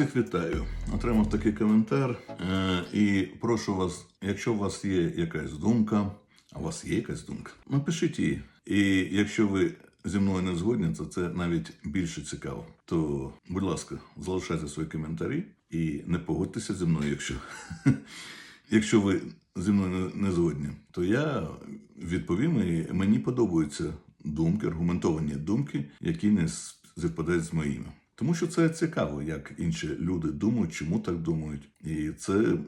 Всіх вітаю. Отримав такий коментар. Е, і прошу вас, якщо у вас є якась думка, а у вас є якась думка, напишіть її. І якщо ви зі мною не згодні, то це навіть більше цікаво. То, будь ласка, залишайте свої коментарі і не погодьтеся зі мною, якщо, якщо ви зі мною не, згодні, то я відповім, і мені подобаються думки, аргументовані думки, які не співпадають з моїми. Тому що це цікаво, як інші люди думають, чому так думають. І це.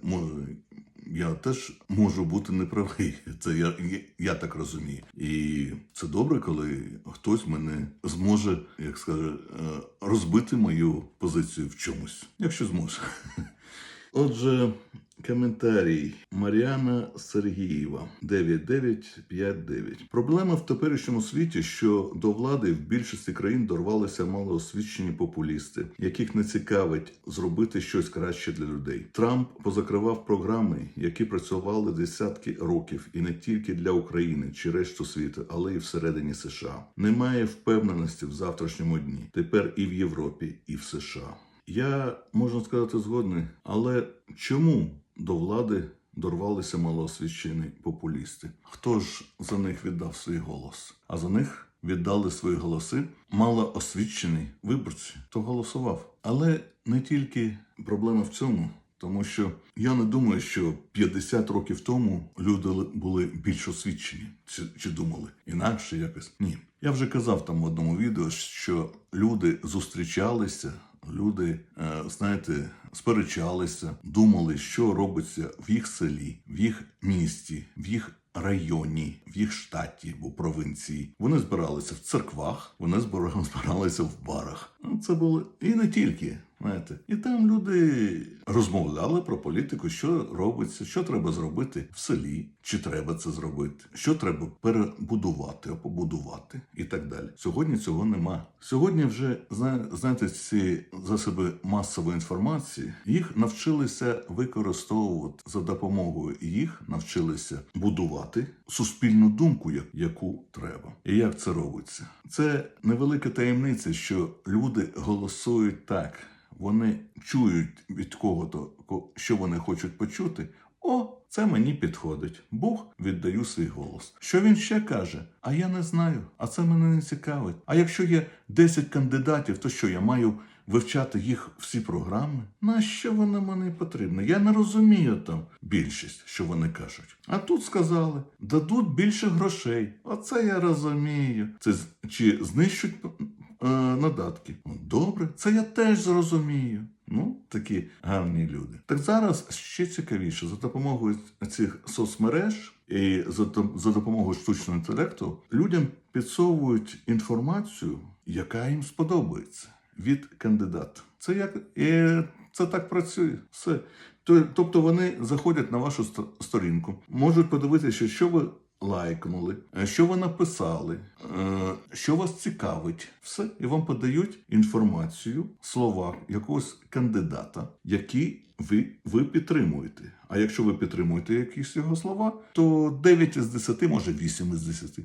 Я теж можу бути неправий. Це я, я, так розумію. І це добре, коли хтось мене зможе, як скаже, е, розбити мою позицію в чомусь, якщо зможе. Отже, коментарій Мар'яна Сергієва 9959. Проблема в теперішньому світі, що до влади в більшості країн дорвалися малоосвічені популісти, яких не цікавить зробити щось краще для людей. Трамп позакривав програми, які працювали десятки років, і не тільки для України чи решту світу, але й всередині США. Немає впевненості в завтрашньому дні. Тепер і в Європі, і в США. Я можна сказати згодний, але чому до влади дорвалися малоосвічені популісти? Хто ж за них віддав свій голос? А за них віддали свої голоси малоосвічені виборці, хто голосував. Але не тільки проблема в цьому. Тому що я не думаю, що 50 років тому люди були більш освічені, чи, чи думали інакше якось. Ні. Я вже казав там в одному відео, що люди зустрічалися, люди, е, знаєте, сперечалися, думали, що робиться в їх селі, в їх місті, в їх районі, в їх штаті або провинції Вони збиралися в церквах, вони збира- збиралися в барах. Це було і не тільки. Знаєте, і там люди розмовляли про політику, що робиться, що треба зробити в селі, чи треба це зробити, що треба перебудувати, побудувати і так далі. Сьогодні цього нема. Сьогодні вже зна- знаєте, ці засоби масової інформації їх навчилися використовувати за допомогою їх, навчилися будувати суспільну думку, як- яку треба. І як це робиться? Це невелика таємниця, що люди голосують так. Вони чують від кого-то, ко- що вони хочуть почути. О, це мені підходить. Бог віддаю свій голос. Що він ще каже? А я не знаю. А це мене не цікавить. А якщо є 10 кандидатів, то що я маю вивчати їх всі програми? На що воно мені потрібно? Я не розумію там більшість, що вони кажуть. А тут сказали, дадуть більше грошей. Оце я розумію. Це чи знищуть е, надатки. Добре, це я теж зрозумію. Ну, такі гарні люди. Так зараз ще цікавіше за допомогою цих соцмереж і за, за допомогою штучного інтелекту людям підсовують інформацію, яка їм сподобається від кандидата. Це як і це так працює. Все. Тобто вони заходять на вашу ст- сторінку, можуть подивитися, що ви лайкнули, е, що ви написали, е, що вас цікавить, все, і вам подають інформацію, слова якогось кандидата, які ви, ви підтримуєте. А якщо ви підтримуєте якісь його слова, то 9 із 10, може 8 із 10,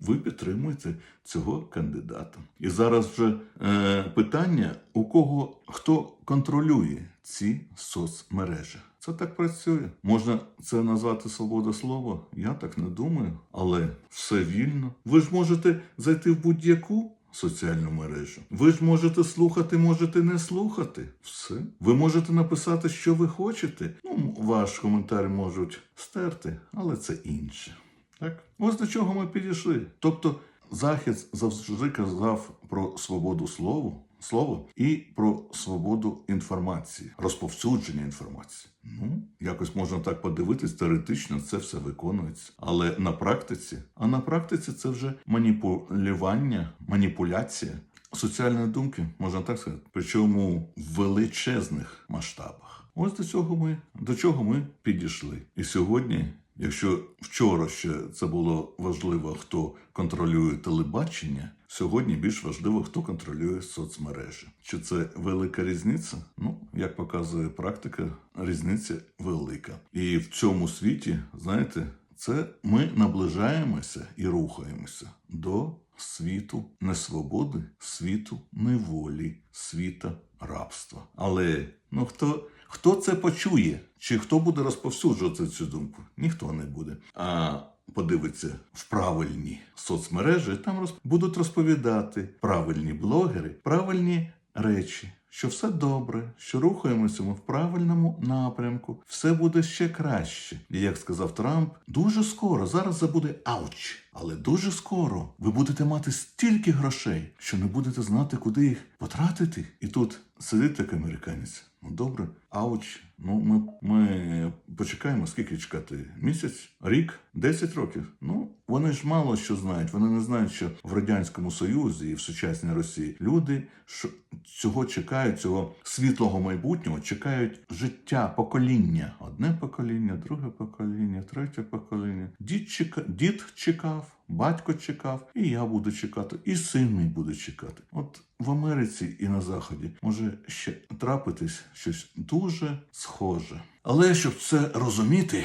ви, підтримуєте цього кандидата. І зараз вже е, питання, у кого хто контролює ці соцмережі. Це так працює. Можна це назвати свобода слова? Я так не думаю, але все вільно. Ви ж можете зайти в будь-яку соціальну мережу. Ви ж можете слухати, можете не слухати. Все. Ви можете написати, що ви хочете. Ну, ваш коментар можуть стерти, але це інше. Так? Ось до чого ми підійшли. Тобто, Захід завжди казав про свободу слова, слова і про свободу інформації, розповсюдження інформації. Ну, якось можна так подивитись, теоретично це все виконується. Але на практиці, а на практиці це вже маніпулювання, маніпуляція соціальної думки, можна так сказати, причому в величезних масштабах. Ось до цього ми до чого ми підійшли. І сьогодні, якщо вчора ще це було важливо, хто контролює телебачення, сьогодні більш важливо, хто контролює соцмережі. Чи це велика різниця? Ну, як показує практика, різниця велика. І в цьому світі, знаєте, це ми наближаємося і рухаємося до світу несвободи, світу неволі, світа рабства. Але ну хто, хто це почує? Чи хто буде розповсюджувати цю думку? Ніхто не буде. А подивиться в правильні соцмережі, там роз... будуть розповідати правильні блогери, правильні речі. Що все добре, що рухаємося ми в правильному напрямку, все буде ще краще. І як сказав Трамп, дуже скоро зараз забуде ауч, але дуже скоро ви будете мати стільки грошей, що не будете знати, куди їх потратити. І тут сидить такий американець. Ну добре, ауч. Ну ми, ми почекаємо, скільки чекати? Місяць, рік, 10 років. Ну вони ж мало що знають. Вони не знають, що в радянському союзі і в сучасній Росії люди що цього чекають, цього світлого майбутнього, чекають життя, покоління. Одне покоління, друге покоління, третє покоління. Дід чека... дід чекав. Батько чекав, і я буду чекати, і син мій буде чекати. От в Америці і на Заході може ще трапитись щось дуже схоже. Але щоб це розуміти,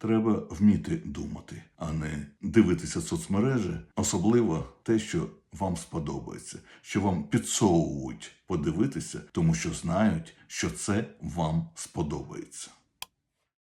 треба вміти думати, а не дивитися соцмережі, особливо те, що вам сподобається, що вам підсовують подивитися, тому що знають, що це вам сподобається.